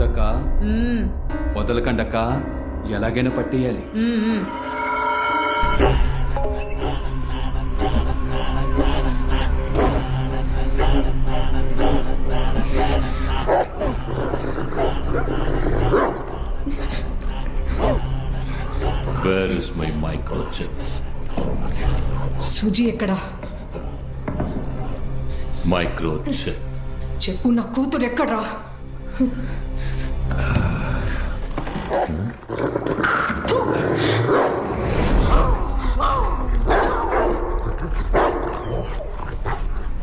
చూడక్క వదలకండక్క ఎలాగైనా పట్టేయాలి. Where is my microchip Suji ఎక్కడా? మైక్రోచిప్ చెప్పు నా కూతురు ఎక్కడ్రా?